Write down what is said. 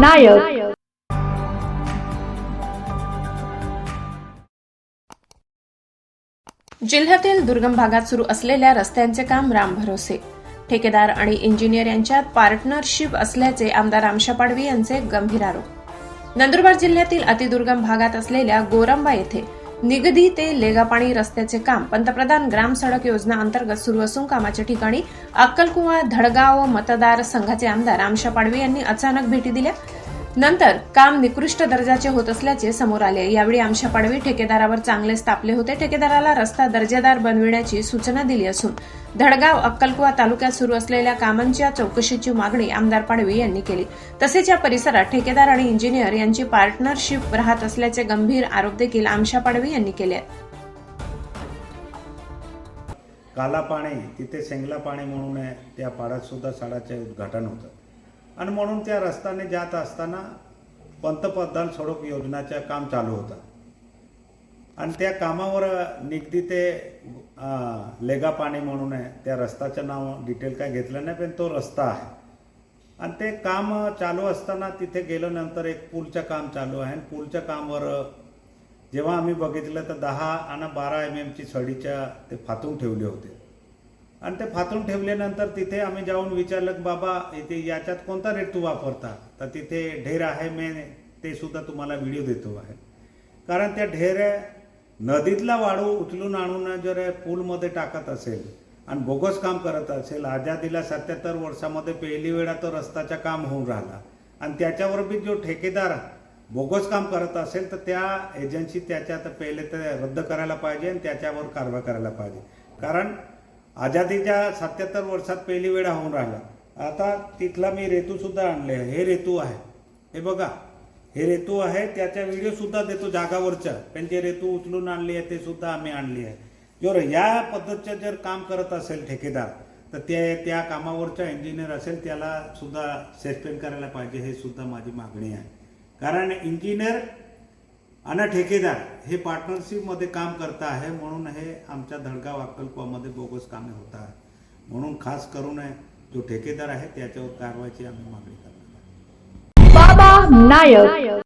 नायक. जिल्ह्यातील दुर्गम भागात सुरू असलेल्या रस्त्यांचे काम रामभरोसे ठेकेदार आणि इंजिनियर यांच्यात पार्टनरशिप असल्याचे आमदार आमशा पाडवी यांचे गंभीर आरोप. नंदुरबार जिल्ह्यातील अतिदुर्गम भागात असलेल्या गोरंबा येथे निगदी ते लेगापाणी रस्त्याचे काम. पंतप्रधान ग्राम सडक योजना अंतर्गत सुरू असून कामाच्या ठिकाणी अक्कलकुवा धडगाव मतदार संघाचे आमदार आमशा पाडवी यांनी अचानक भेटी दिल्या. नंतर काम निकृष्ट दर्जाचे होत असल्याचे समोर आले. यावेळी आमशा पाडवी ठेकेदारावर चांगलेच तापले होते. ठेकेदाराला रस्ता दर्जेदार बनविण्याची सूचना दिली असून धडगाव अक्कलकुवा तालुक्यात सुरू असलेल्या कामांच्या चौकशीची मागणी आमदार पाडवी यांनी केली. तसेच या परिसरात ठेकेदार आणि इंजिनियर यांची पार्टनरशिप राहत असल्याचे गंभीर आरोप देखील आमशा पाडवी यांनी केले. काला पाणी तिथे सेंगला पाणी म्हणून त्या पाड्यात सुद्धा साडाचे उद्घाटन होतं. आणि म्हणून त्या रस्त्याने जात असताना पंतप्रधान सडक योजनाचं काम चालू होतं. आणि त्या कामावर निगदी ते लेगा पाणी म्हणून आहे. त्या रस्त्याचं नाव डिटेल काय घेतलं नाही पण तो रस्ता आहे. आणि ते काम चालू असताना तिथे गेल्यानंतर एक पूलचं काम चालू आहे. आणि पूलच्या कामावर जेव्हा आम्ही बघितलं तर दहा आणि बारा एम एमची सडीच्या ते फातून ठेवले होते. आणि ते फातून ठेवल्यानंतर तिथे आम्ही जाऊन विचारलं की बाबा इथे याच्यात कोणता रेट तू वापरता? तर तिथे ढेर आहे मी ते सुद्धा तुम्हाला व्हिडिओ देतो आहे. कारण त्या ढेर नदीतला वाळू उचलून आणून जर पूलमध्ये टाकत असेल आणि बोगस काम करत असेल आझादीला सत्याहत्तर वर्षामध्ये पहिली वेळा तो रस्ताचा काम होऊन राहिला. आणि त्याच्यावर बी जो ठेकेदार बोगस काम करत असेल तर त्या एजन्सी त्याच्यात पहिले तर रद्द करायला पाहिजे आणि त्याच्यावर कारवाई करायला पाहिजे. कारण आझादीच्या सत्याहत्तर वर्षात पहिली वेळा होऊन राहिला. आता तिथला मी रेतूसुद्धा आणले आहे. हे रेतू आहे. हे बघा. हे रेतू आहे. त्याच्या व्हिडिओसुद्धा देतो जागावरच्या. पण जे रेतू उचलून आणली आहे ते सुद्धा आम्ही आणली आहे. जर या पद्धतीचं जर काम करत असेल ठेकेदार तर ते त्या कामावरचा इंजिनियर असेल त्याला सुद्धा सस्पेंड करायला पाहिजे हे सुद्धा माझी मागणी आहे. कारण इंजिनियर आणि ठेकेदार हे पार्टनरशिपमध्ये काम करत आहे म्हणून हे आमच्या धडगाव अक्कलकुवामध्ये बोगस कामे होत आहे म्हणून खास करून जो ठेकेदार आहे त्याच्यावर कारवाईची आम्ही मागणी करणार बाबा नायक.